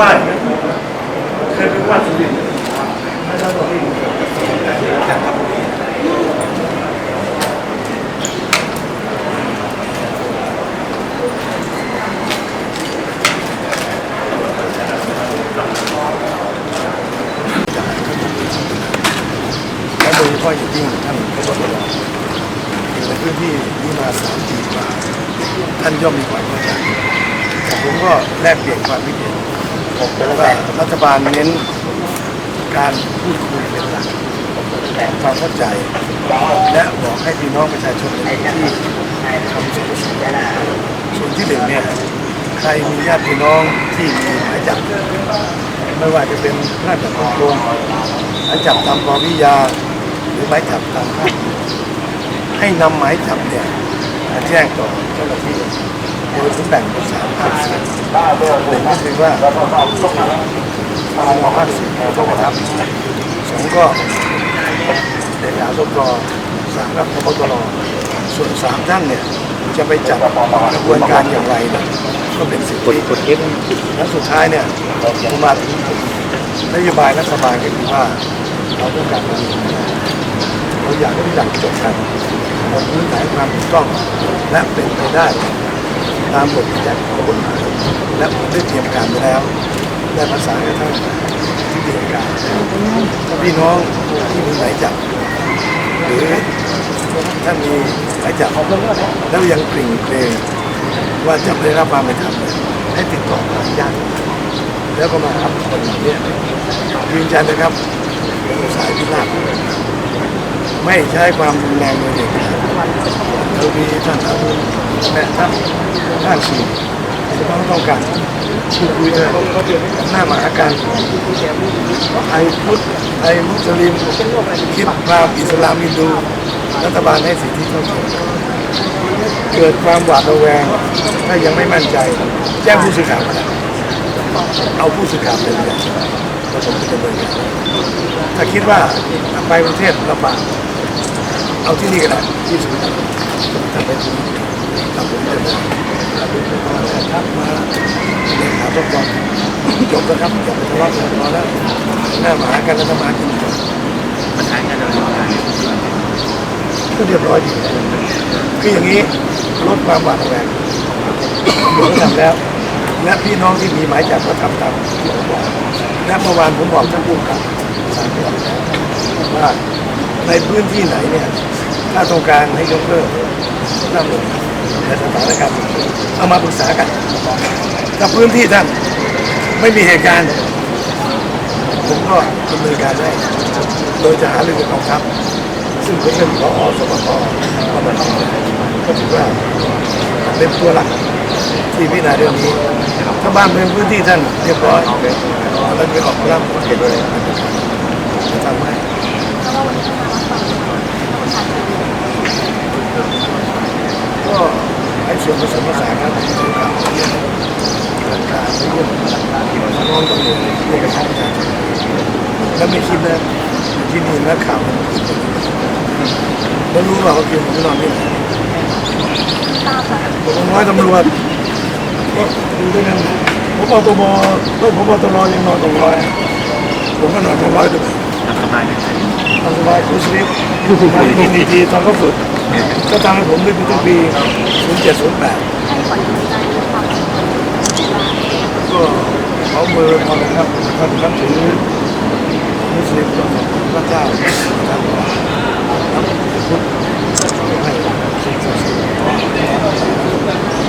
วันเคยเป็นผู้ว่าสุรินทร์ไม่ใช่ตัวที่จันทบุรีและโดยเฉพาะอย่างยิ่งท่านพบตรอยู่ในพื้นที่นี้มาสามปีกว่าท่านย่อมมีความเข้าใจผมก็แลกเปลี่ยนความคิดเห็น รัฐบาลเน้นการพูดคุยเป็นหลักความเข้าใจ และบอกให้พี่น้องประชาชนที่ทำส่วนประสงค์ส่วนที่หนึ่งเนี่ยใครมีญาติพี่น้องที่มีหมายจับไม่ว่าจะเป็นพระราชบัญญัติโกงหมายจับตามปวิยา หรือหมายจับตามภาคให้นำหมายจับเนี่ยมาแจ้งต่อเจ้าหน้าที่โดยแบ่งเป็นสามภาคส่วน หนึ่งก็คือว่าทางภาคสี่ต้องรับสองก็เด็กอาสมรสามรับพบตรส่วนสามท่านเนี่ยจะไปจัดกระบวนการอย่างไรนี่ยก็เป็นสิที่กดเอฟและสุดท้ายเนี่ยผมมาถึงนโยบายรัฐบาลก็คือว่าเราต้องการเราอยากให้ทุกอย่างจบกันบนพื้นฐานความถูกต้องและเป็นไปได้ ตามบทบัญญัติของกฎหมายและผมได้เตรียมการไว้แล้วได้ประสานกับท่านที่เตรียมการถ้าพี่น้องที่มีหมายจับหรือถ้ามีหมายจับแล้วยังกริ่งเกรงว่าจะไม่ได้รับความเป็นธรรมให้ติดต่อทางญาติแล้วก็มารับคนเนี้ยืนยันนะครับสายพินาศไม่ใช้ความรุนแรงโดยเด็ดขาดเรามีท่านอาบุญ แม่ท่านท่านสี่จะต้องต้องการพูดคุยกันหน้ามาหากันไทยพุทธไทยมุสลิมคิดพราหมณ์อิสลามฮินดูรัฐบาลให้สิทธิเท่าเทียมเกิดความหวาดระแวงถ้ายังไม่มั่นใจ แจ้งผู้สื่อข่าวมาได้เอาผู้สื่อข่าวเป็นพยานแล้วผมจะดำเนินการถ้าคิดว่าไปประเทศลำบากเอาที่นี่ก็ได้ที่สุดทำไปที่นี่ ทำผมจะได้ครับมาเรียนหาทบทวนจบแล้วครับอย่าไปทะเลาะกันพอแล้วหน้าหมากันแล้วทำมากินก่อนประธานการดำเนินการก็เรียบร้อยดีคืออย่างนี้ลดความหวาดระแวงผมทำแล้วและพี่น้องที่มีหมายจับก็ทำตามที่ผมบอกและเมื่อวานผมบอกท่านผู้กับสารจังหวัดแล้วว่าในพื้นที่ไหนเนี่ย ถ้าต้องการให้ยกเลิกก็ต้องลงในสถานการณ์ฉุกเฉินเอามาปรึกษากันถ้าพื้นที่ท่านไม่มีเหตุการณ์ ผมก็ดำเนินการได้ โดยจะหาเรื่องกับกองทัพซึ่งเป็นผออสปทก็มาทำก็ถือว่าเป็นตัวหลักที่พิจารณาเรื่องนี้ถ้าบ้านเมืองพื้นที่ท่านเรียบร้อยเราจะออกมารับเห็นเลยทำให้ก็ให้ ส่วนผสมผสานกันถือข่าวเยี่ยมหลักการเยี่ยมน้องตำรวจเรียกกระชับประชาชนแล้วไม่คิดนะที่นี่นักข่าวมันคิดอย่างนี้แล้วรู้ว่าเขากินผมนอนที่ไหนผมน้อยตำรวจก็ดูด้วยกันผมเอาตัวบอต้นผมเอาตัวรอยังนอนตรงร้อยผมก็นอนตรงร้อยด้วยทำสบายนะครับทำสบายคุณสลิปมากินดีตอนเขาฝึก ก็ทำให้ผมได้เป็นทุกปี0708ก็เขามือพอนะครับท่านท่านถือมุสลิมก็ขอบคุณพระเจ้าท่านก็นับถือพุทธให้สิ่งศักดิ์สิทธิ์